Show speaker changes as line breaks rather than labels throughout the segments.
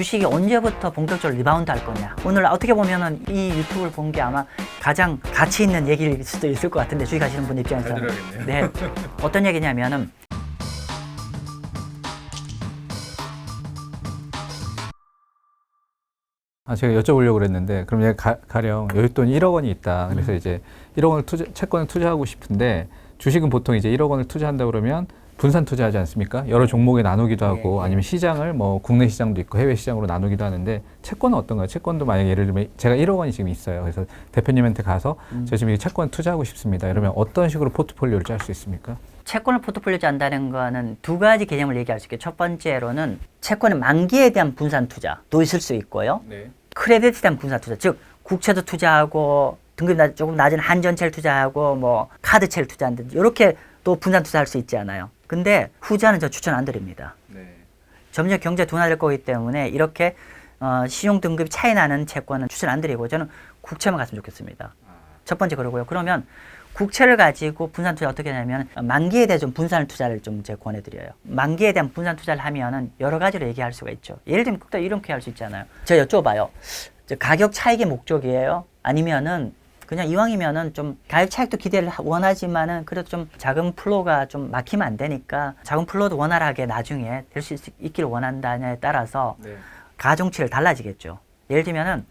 주식이 언제부터 본격적으로 리바운드 할 거냐. 오늘 어떻게 보면은 이 유튜브를 본 게 아마 가장 가치 있는 얘기일 수도 있을 것 같은데 주식 하시는 분 입장에서.
네.
어떤 얘기냐면은
아, 제가 여쭤보려고 그랬는데 그럼 얘가 가, 가 령 여윳돈 1억 원이 있다. 그래서 이제 1억 원을 투자, 채권을 투자하고 싶은데 주식은 보통 이제 1억 원을 투자한다 그러면 분산 투자하지 않습니까? 여러 종목에 나누기도 하고
예, 예.
아니면 시장을 뭐 국내 시장도 있고 해외 시장으로 나누기도 하는데 채권은 어떤가요? 채권도 만약 예를 들면 제가 1억 원이 지금 있어요. 그래서 대표님한테 가서
음.
저 지금 이 채권 투자하고 싶습니다. 이러면 어떤 식으로 포트폴리오를 짤 수 있습니까?
채권을 포트폴리오 짠다는 거는 두 가지 개념을 얘기할 수 있게 첫 번째로는 채권의 만기에 대한 분산 투자도 있을 수 있고요.
네.
크레딧에 대한 분산 투자, 즉 국채도 투자하고 등급이 낮- 조금 낮은 한전채를 투자하고 뭐 카드채를 투자한다든지 이렇게 또 분산 투자할 수 있지 않아요. 근데 후자는 저 추천 안 드립니다.
네.
점점 경제 둔화될 거기 때문에 이렇게 어, 신용 등급이 차이 나는 채권은 추천 안 드리고 저는 국채만 갔으면 좋겠습니다.
아,
첫 번째 그러고요. 그러면 국채를 가지고 분산 투자 어떻게 하냐면 만기에 대해 좀 분산 투자를 좀 제가 권해드려요. 만기에 대한 분산 투자를 하면은 여러 가지로 얘기할 수가 있죠. 예를 들면 또 이렇게 할 수 있잖아요. 제가 여쭤봐요. 저 가격 차익이 목적이에요? 아니면은 그냥 이왕이면은 좀 가격 차익도 기대를 하- 원하지만은 그래도 좀 자금 플로가 좀 막히면 안 되니까 자금 플로도 원활하게 나중에 될 수 있기를 원한다냐에 따라서
네.
가중치를 달라지겠죠. 예를 들면은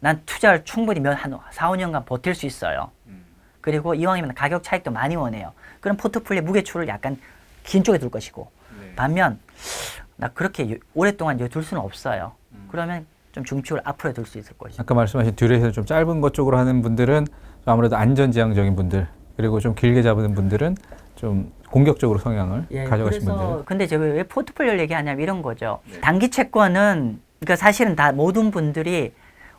난 투자를 충분히 몇, 한 4, 5년간 버틸 수 있어요.
음.
그리고 이왕이면 가격 차익도 많이 원해요. 그럼 포트폴리오 무게추를 약간 긴 쪽에 둘 것이고
네.
반면 나 그렇게 요- 오랫동안 둘 수는 없어요.
음.
그러면 좀 중축을 앞으로 둘 수 있을 것이죠.
아까 말씀하신 듀레이션 좀 짧은 것 쪽으로 하는 분들은 좀 아무래도 안전지향적인 분들 그리고 좀 길게 잡는 분들은 좀 공격적으로 성향을 가져가신 분들
예, 그래서 근데 제가 왜 포트폴리오를 얘기하냐면 이런 거죠.
네.
단기 채권은 그러니까 사실은 다 모든 분들이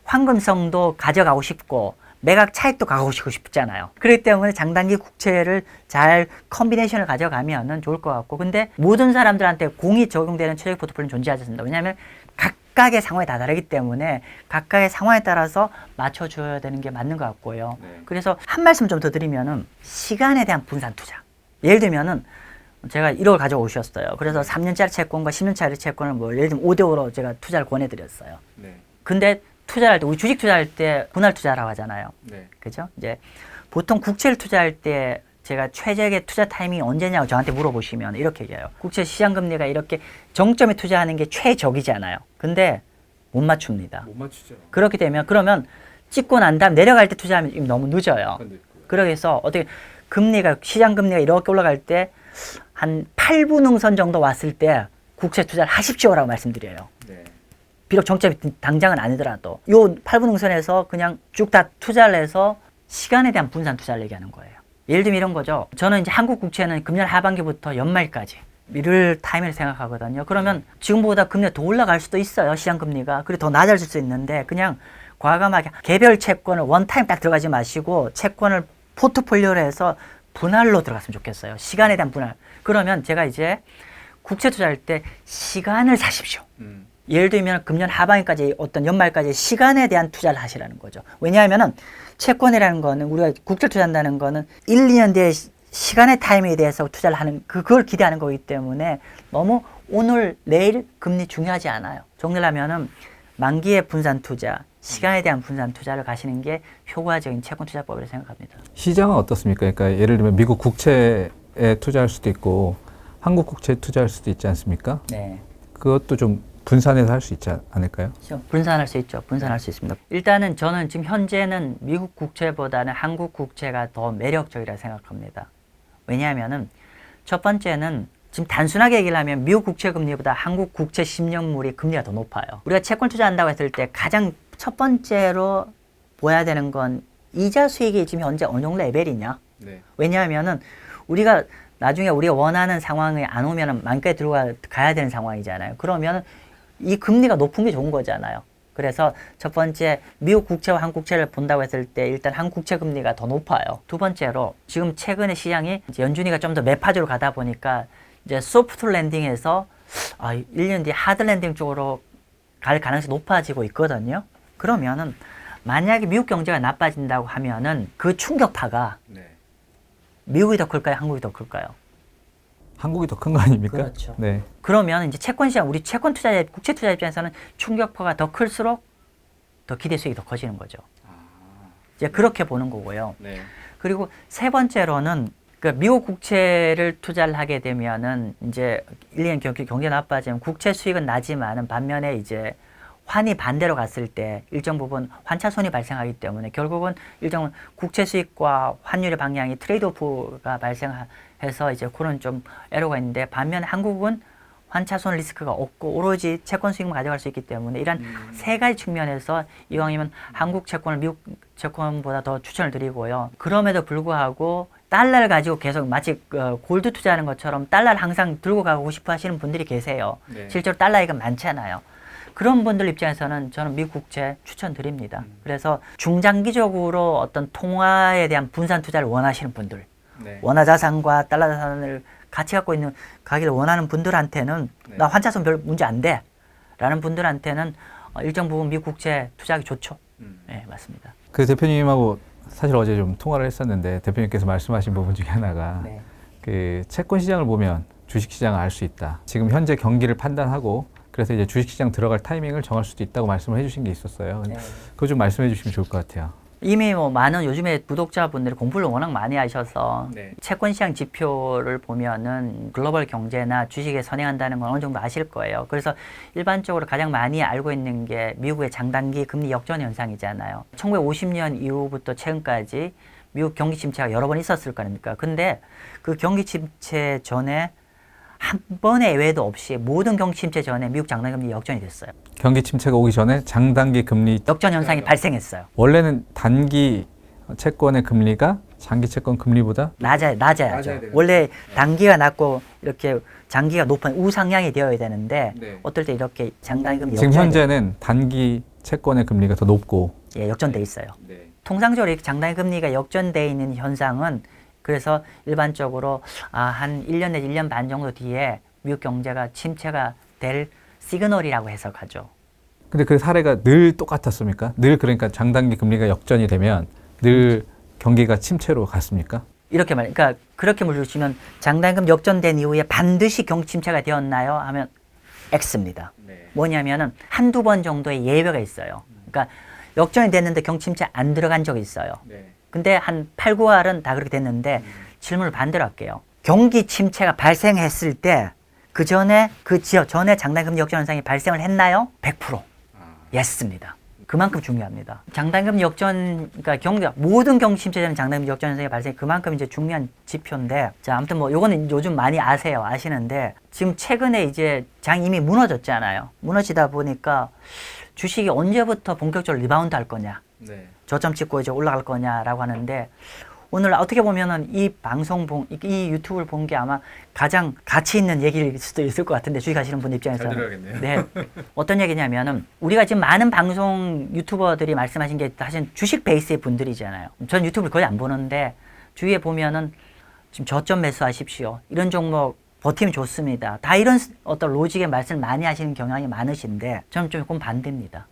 황금성도 가져가고 싶고 매각 차익도 가져가고 싶잖아요. 그렇기 때문에 장단기 국채를 잘 컨비네이션을 가져가면은 좋을 것 같고 근데 모든 사람들한테 공이 적용되는 최적 포트폴리오는 존재하지 않습니다. 왜냐하면 각각의 상황이 다 다르기 때문에 각각의 상황에 따라서 맞춰줘야 되는 게 맞는 것 같고요.
네.
그래서 한 말씀 좀 더 드리면은 시간에 대한 분산 투자. 예를 들면은 제가 1억 가져오셨어요. 그래서 3년짜리 채권과 10년짜리 채권을 뭐 예를 들면 5대5로 제가 투자를 권해드렸어요.
네.
근데 투자할 때, 우리 주식 투자할 때 분할 투자라고 하잖아요.
네.
그죠? 이제 보통 국채를 투자할 때 제가 최적의 투자 타이밍이 언제냐고 저한테 물어보시면 이렇게 얘기해요. 국채 시장 금리가 이렇게 정점에 투자하는 게 최적이잖아요. 근데 못 맞춥니다.
못 맞추죠.
그렇게 되면 그러면 찍고 난 다음 내려갈 때 투자하면 너무 늦어요.
근데 그-
그래서 어떻게 금리가 시장 금리가 이렇게 올라갈 때 한 8분응선 정도 왔을 때 국채 투자를 하십시오라고 말씀드려요.
네.
비록 정점이 당장은 아니더라도 요 8분응선에서 그냥 쭉 다 투자를 해서 시간에 대한 분산 투자를 얘기하는 거예요. 예를 들면 이런 거죠. 저는 이제 한국 국채는 금년 하반기부터 연말까지 미룰 타임을 생각하거든요. 그러면 지금보다 금리가 더 올라갈 수도 있어요. 시장 금리가. 그리고 더 낮아질 수 있는데 그냥 과감하게 개별 채권을 원타임 딱 들어가지 마시고 채권을 포트폴리오로 해서 분할로 들어갔으면 좋겠어요. 시간에 대한 분할. 그러면 제가 이제 국채 투자할 때 시간을 사십시오.
음.
예를 들면 금년 하반기까지 어떤 연말까지 시간에 대한 투자를 하시라는 거죠. 왜냐하면은 채권이라는 거는 우리가 국채 투자한다는 거는 1, 2년 뒤에 시- 시간의 타임에 대해서 투자를 하는 그- 그걸 기대하는 거기 때문에 너무 오늘 내일 금리 중요하지 않아요. 정리를 하면은 만기의 분산 투자, 시간에 대한 분산 투자를 가시는 게 효과적인 채권 투자법이라고 생각합니다.
시장은 어떻습니까? 그러니까 예를 들면 미국 국채에 투자할 수도 있고 한국 국채에 투자할 수도 있지 않습니까?
네.
그것도 좀 분산해서 할 수 있지 않- 않을까요?
그렇죠. 분산할 수 있죠. 분산할 수 있습니다. 일단은 저는 지금 현재는 미국 국채보다는 한국 국채가 더 매력적이라 생각합니다. 왜냐하면은 첫 번째는 지금 단순하게 얘기를 하면 미국 국채 금리보다 한국 국채 10년물이 금리가 더 높아요. 우리가 채권 투자한다고 했을 때 가장 첫 번째로 보야 되는 건 이자 수익이 지금 현재 어느 정도 레벨이냐?
네.
왜냐하면은 우리가 나중에 우리가 원하는 상황이 안 오면은 만까지 들어가 가야 되는 상황이잖아요. 그러면 이 금리가 높은 게 좋은 거잖아요. 그래서 첫 번째 미국 국채와 한국 국채를 본다고 했을 때 일단 한국 국채 금리가 더 높아요. 두 번째로 지금 최근에 시장이 연준이가 좀 더 매파주로 가다 보니까 이제 소프트 랜딩에서 아, 1년 뒤에 하드 랜딩 쪽으로 갈 가능성이 높아지고 있거든요. 그러면은 만약에 미국 경제가 나빠진다고 하면은 그 충격파가
네.
미국이 더 클까요? 한국이 더 클까요?
한국이 더 큰 거 아닙니까?
그렇죠.
네.
그러면 이제 채권 시장 우리 채권 투자자 국채 투자 입장에서는 충격파가 더 클수록 더 기대 수익이 더 커지는 거죠. 이제 그렇게 보는 거고요.
네.
그리고 세 번째로는 그 미국 국채를 투자를 하게 되면은 이제 1년 경기 경기 나빠지면 국채 수익은 나지만은 반면에 이제 환이 반대로 갔을 때 일정 부분 환차 손이 발생하기 때문에 결국은 일정 국채 수익과 환율의 방향이 트레이드 오프가 발생 해서 이제 그런 좀 애로가 있는데 반면 한국은 환차손 리스크가 없고 오로지 채권 수익만 가져갈 수 있기 때문에 이런 세 가지 측면에서 이왕이면 한국 채권을 미국 채권보다 더 추천을 드리고요. 그럼에도 불구하고 달러를 가지고 계속 마치 어, 골드 투자하는 것처럼 달러를 항상 들고 가고 싶어 하시는 분들이 계세요.
네.
실제로 달러가 많잖아요. 그런 분들 입장에서는 저는 미국 국채 추천드립니다. 그래서 중장기적으로 어떤 통화에 대한 분산 투자를 원하시는 분들,
네.
원화 자산과 달러 자산을 같이 갖고 있는 가기를 원하는 분들한테는
네.
나 환차손 별 문제 안 돼. 라는 분들한테는 어, 일정 부분 미국 국채 투자하기 좋죠. 네, 맞습니다.
그 대표님하고 사실 어제 좀 통화를 했었는데 대표님께서 말씀하신 부분 중에 하나가
네.
그 채권 시장을 보면 주식 시장을 알 수 있다. 지금 현재 경기를 판단하고 그래서 이제 주식 시장 들어갈 타이밍을 정할 수도 있다고 말씀을 해주신 게 있었어요.
네.
그거 좀 말씀해 주시면 좋을 것 같아요.
이미 뭐 많은 요즘에 구독자분들이 공부를 워낙 많이 하셔서
네.
채권 시장 지표를 보면은 글로벌 경제나 주식에 선행한다는 건 어느 정도 아실 거예요. 그래서 일반적으로 가장 많이 알고 있는 게 미국의 장단기 금리 역전 현상이잖아요. 1950년 이후부터 최근까지 미국 경기 침체가 여러 번 있었을 거 아닙니까? 근데 그 경기 침체 전에 한 번의 예외도 없이 모든 경기 침체 전에 미국 장단기 금리 역전이 됐어요.
경기 침체가 오기 전에 장단기 금리
역전 현상이 발생했어요.
원래는 단기 채권의 금리가 장기 채권 금리보다
낮아야 낮아야죠. 원래 단기가 낮고 이렇게 장기가 높은 우상향이 되어야 되는데
네.
어떨 때 이렇게 장단금
지금 현재는 단기 채권의 금리가 더 높고
예, 역전돼 있어요. 통상적으로 이렇게 장단기 금리가 역전돼 있는 현상은 그래서 일반적으로 아, 한 1년 내지 1년 반 정도 뒤에 미국 경제가 침체가 될 시그널이라고 해석하죠.
근데 그 사례가 늘 똑같았습니까? 늘 그러니까 장단기 금리가 역전이 되면 늘 경기가 침체로 갔습니까?
이렇게 말, 그러니까 그렇게 물으시면 장단금 역전된 이후에 반드시 경기 침체가 되었나요? 하면 X입니다. 뭐냐면은 한두 번 정도의 예외가 있어요. 그러니까 역전이 됐는데 경기 침체 안 들어간 적이 있어요. 근데 한 8, 9할은 다 그렇게 됐는데 질문을 반대로 할게요. 경기 침체가 발생했을 때 그 전에 그 지역 전에 장단금 역전 현상이 발생을 했나요? 100% 예스입니다. 그만큼 중요합니다. 장단금 역전, 그러니까 경기 모든 경기 침체 전에 장단금 역전 현상이 발생 그만큼 이제 중요한 지표인데 자 아무튼 뭐 요거는 요즘 많이 아세요 아시는데 지금 최근에 이제 장 이미 무너졌잖아요. 무너지다 보니까 주식이 언제부터 본격적으로 리바운드 할 거냐, 저점 찍고 이제 올라갈 거냐라고 하는데 오늘 어떻게 보면은 이 방송 본, 이- 이 유튜브를 본 게 아마 가장 가치 있는 얘기일 수도 있을 것 같은데 주식 하시는 분 입장에서는.
들어야겠네요.
네. 어떤 얘기냐면은 우리가 지금 많은 방송 유튜버들이 말씀하신 게 사실 주식 베이스의 분들이잖아요. 전 유튜브를 거의 안 보는데 주위에 보면은 지금 저점 매수하십시오. 이런 종목 버티면 좋습니다. 다 이런 스- 어떤 로직의 말씀을 많이 하시는 경향이 많으신데 저는 조금 반대입니다.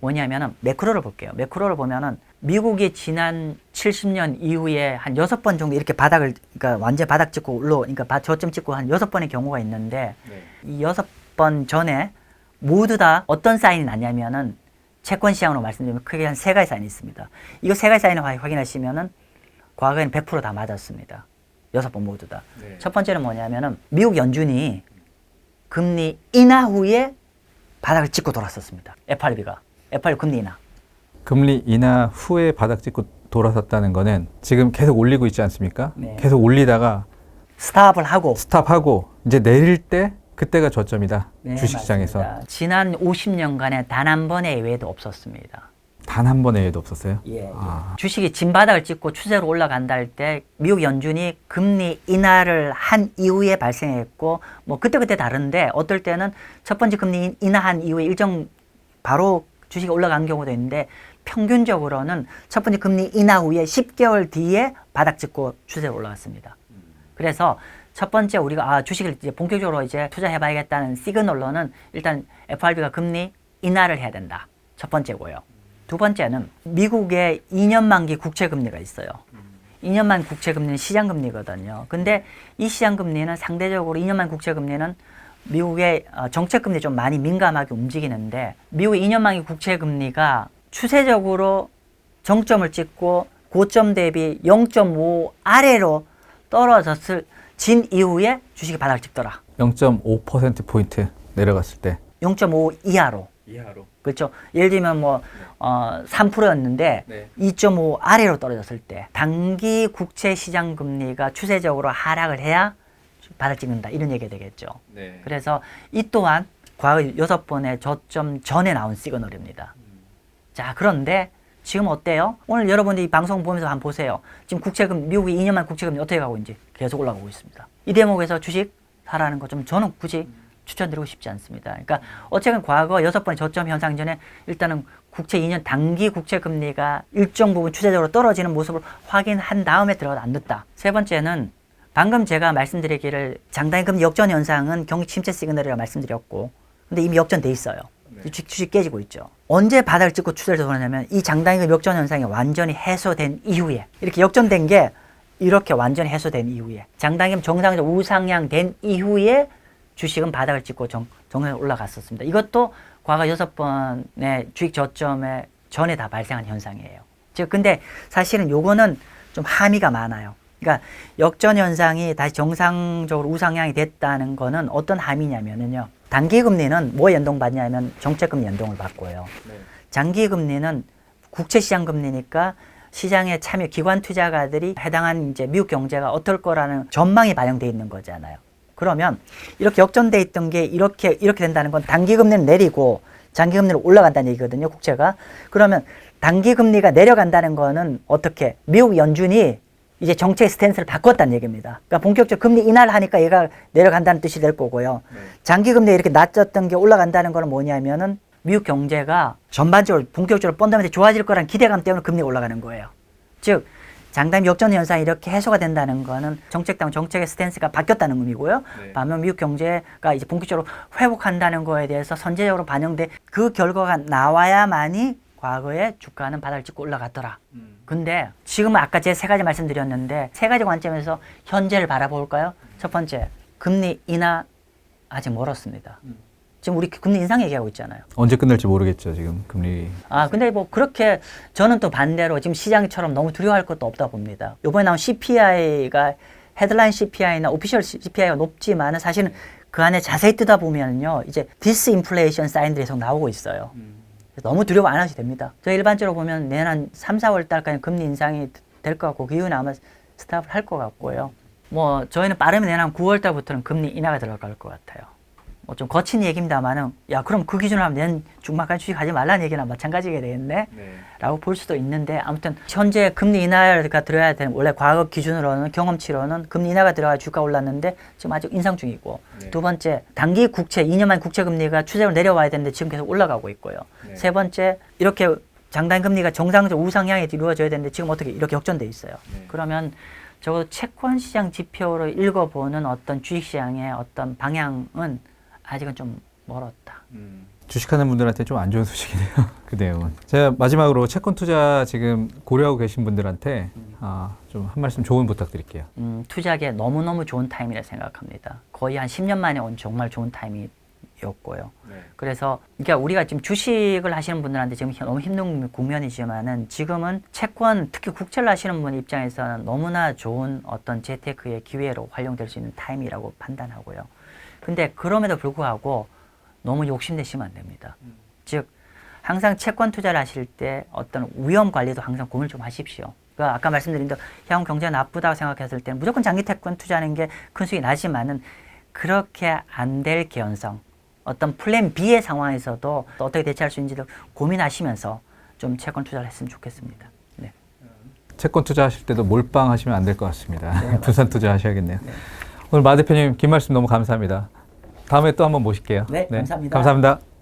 뭐냐면은 매크로를 볼게요. 매크로를 보면은 미국이 지난 70년 이후에 한 여섯 번 정도 이렇게 바닥을 그러니까 완전 바닥 찍고 올라 그러니까 바- 저점 찍고 한 여섯 번의 경우가 있는데 이 여섯 번 전에 모두 다 어떤 사인이 나냐면은 채권 시장으로 말씀드리면 크게 한 세 가지 사인이 있습니다. 이거 세 가지 사인을 확- 확인하시면은 과거에는 100%다 맞았습니다. 여섯 번 모두 다. 첫 번째는 뭐냐면은 미국 연준이 금리 인하 후에 바닥을 찍고 돌았었습니다. FRB가 FRB 금리 인하.
금리 인하 후에 바닥 찍고 돌아섰다는 거는 지금 계속 올리고 있지 않습니까?
네.
계속 올리다가
스탑을 하고
스탑하고 이제 내릴 때 그때가 저점이다.
네,
주식시장에서
맞습니다. 지난 50년간에 단 한 번의 예외도 없었습니다.
단 한 번의 예도 없었어요.
예, 예.
아.
주식이 진바닥을 찍고 추세로 올라간다 할 때 미국 연준이 금리 인하를 한 이후에 발생했고 뭐 그때그때 다른데 어떨 때는 첫 번째 금리 인하한 이후에 일정 바로 주식이 올라간 경우도 있는데 평균적으로는 첫 번째 금리 인하 후에 10개월 뒤에 바닥 찍고 추세로 올라갔습니다. 그래서 첫 번째 우리가 아 주식을 이제 본격적으로 이제 투자해봐야겠다는 시그널로는 일단 FRB가 금리 인하를 해야 된다. 첫 번째고요. 두 번째는 미국의 2년 만기 국채 금리가 있어요. 2년만 국채 금리는 시장 금리거든요. 근데 이 시장 금리는 상대적으로 2년만 국채 금리는 미국의 어, 정책 금리 좀 많이 민감하게 움직이는데 미국의 2년만기 국채 금리가 추세적으로 정점을 찍고 고점 대비 0.5 아래로 떨어졌을 진 이후에 주식이 바닥을 찍더라.
0.5% 포인트 내려갔을 때
0.5 이하로.
이하로.
그렇죠. 예를 들면 뭐 어, 3%였는데
네.
2.5 아래로 떨어졌을 때 단기 국채 시장 금리가 추세적으로 하락을 해야 바닥 찍는다 이런 얘기가 되겠죠.
네.
그래서 이 또한 과거 여섯 번의 저점 전에 나온 시그널입니다. 자 그런데 지금 어때요? 오늘 여러분들이 이 방송 보면서 한번 보세요. 지금 국채금 미국이 2년만 국채금리 어떻게 가고 있는지 계속 올라가고 있습니다. 이 대목에서 주식 사라는 거 좀 저는 굳이 추천드리고 싶지 않습니다. 그러니까 어쨌든 과거 여섯 번의 저점 현상 전에 일단은 국채 2년 단기 국채 금리가 일정 부분 추세적으로 떨어지는 모습을 확인한 다음에 들어가 안 늦다. 세 번째는 방금 제가 말씀드리기를 장단금 역전 현상은 경기 침체 시그널이라고 말씀드렸고 근데 이미 역전돼 있어요. 주식, 주식 깨지고 있죠. 언제 바닥을 찍고 추세를 돌아냐면 이 장단금 역전 현상이 완전히 해소된 이후에 이렇게 역전된 게 이렇게 완전히 해소된 이후에 장단금 정상적 우상향 된 이후에 주식은 바닥을 찍고 정, 정상에 올라갔었습니다. 이것도 과거 여섯 번의 주식 저점에 전에 다 발생한 현상이에요. 즉 근데 사실은 요거는 좀 함의가 많아요. 그러니까 역전 현상이 다시 정상적으로 우상향이 됐다는 거는 어떤 함의냐면은요. 단기 금리는 뭐 연동 받냐면 정책금리 연동을 받고요. 장기 금리는 국채 시장 금리니까 시장에 참여 기관 투자가들이 해당한 이제 미국 경제가 어떨 거라는 전망이 반영돼 있는 거잖아요. 그러면 이렇게 역전돼 있던 게 이렇게 이렇게 된다는 건 단기 금리는 내리고 장기 금리는 올라간다는 얘기거든요. 국채가. 그러면 단기 금리가 내려간다는 거는 어떻게 미국 연준이 이제 정책 스탠스를 바꿨다는 얘기입니다. 그러니까 본격적 금리 인하를 하니까 얘가 내려간다는 뜻이 될 거고요. 장기 금리 이렇게 낮췄던 게 올라간다는 거는 뭐냐면은 미국 경제가 전반적으로 본격적으로 펀더멘트 좋아질 거란 기대감 때문에 금리가 올라가는 거예요. 즉 장담 역전 현상이 이렇게 해소가 된다는 거는 정책당 정책의 스탠스가 바뀌었다는 의미고요.
네.
반면 미국 경제가 이제 본격적으로 회복한다는 거에 대해서 선제적으로 반영돼 그 결과가 나와야만이 과거에 주가는 바닥을 찍고 올라갔더라. 근데 지금은 아까 제 세 가지 말씀드렸는데 세 가지 관점에서 현재를 바라볼까요? 첫 번째, 금리 인하 아직 멀었습니다. 지금 우리 금리 인상 얘기하고 있잖아요.
언제 끝날지 모르겠죠 지금 금리.
아, 근데 뭐 그렇게 저는 또 반대로 지금 시장처럼 너무 두려워할 것도 없다 봅니다. 이번에 나온 CPI가 헤드라인 CPI나 오피셜 CPI가 높지만은 사실은 그 안에 자세히 뜯어 보면요. 이제 디스인플레이션 사인들이 계속 나오고 있어요. 너무 두려워 안 하셔도 됩니다. 저 일반적으로 보면 내년 한 3, 4월 달까지 금리 인상이 될 것 같고 그 이후는 아마 스탑을 할 것 같고요. 뭐 저희는 빠르면 내년 한 9월 달부터는 금리 인하가 들어갈 것 같아요. 뭐 좀 거친 얘기입니다만은 야 그럼 그 기준으로 하면 내년 중반까지 주식 하지 말라는 얘기나 마찬가지가 되겠네? 라고 볼 수도 있는데 아무튼 현재 금리 인하가 들어야 되는 원래 과거 기준으로는 경험치로는 금리 인하가 들어가 주가 올랐는데 지금 아직 인상 중이고 두 번째 단기 국채 2년만 국채 금리가 추세로 내려와야 되는데 지금 계속 올라가고 있고요. 세 번째 이렇게 장단 금리가 정상적 우상향이 이루어져야 되는데 지금 어떻게 이렇게 역전돼 있어요? 그러면 적어도 채권 시장 지표로 읽어보는 어떤 주식 시장의 어떤 방향은 아직은 좀 멀었다.
주식하는 분들한테 좀 안 좋은 소식이네요. 그 내용은. 제가 마지막으로 채권 투자 지금 고려하고 계신 분들한테 아, 좀 한 말씀 조언 부탁드릴게요.
음, 투자하기에 너무너무 좋은 타임이라 생각합니다. 거의 한 10년 만에 온 정말 좋은 타임이었고요. 그래서 그러니까 우리가 지금 주식을 하시는 분들한테 지금 너무 힘든 국면이지만은 지금은 채권 특히 국채를 하시는 분 입장에서는 너무나 좋은 어떤 재테크의 기회로 활용될 수 있는 타임이라고 판단하고요. 근데 그럼에도 불구하고 너무 욕심내시면 안 됩니다. 즉 항상 채권 투자를 하실 때 어떤 위험 관리도 항상 고민을 좀 하십시오. 그러니까 아까 말씀드린 대로 향후 경제가 나쁘다고 생각했을 때는 무조건 장기 채권 투자하는 게 큰 수익이 나지만은 그렇게 안 될 개연성, 어떤 플랜 B의 상황에서도 어떻게 대처할 수 있는지를 고민하시면서 좀 채권 투자를 했으면 좋겠습니다. 네.
채권 투자하실 때도 몰빵하시면 안 될 것 같습니다. 분산 투자하셔야겠네요. 오늘 마 대표님 긴 말씀 너무 감사합니다. 다음에 또 한번 모실게요.
네, 감사합니다.
감사합니다.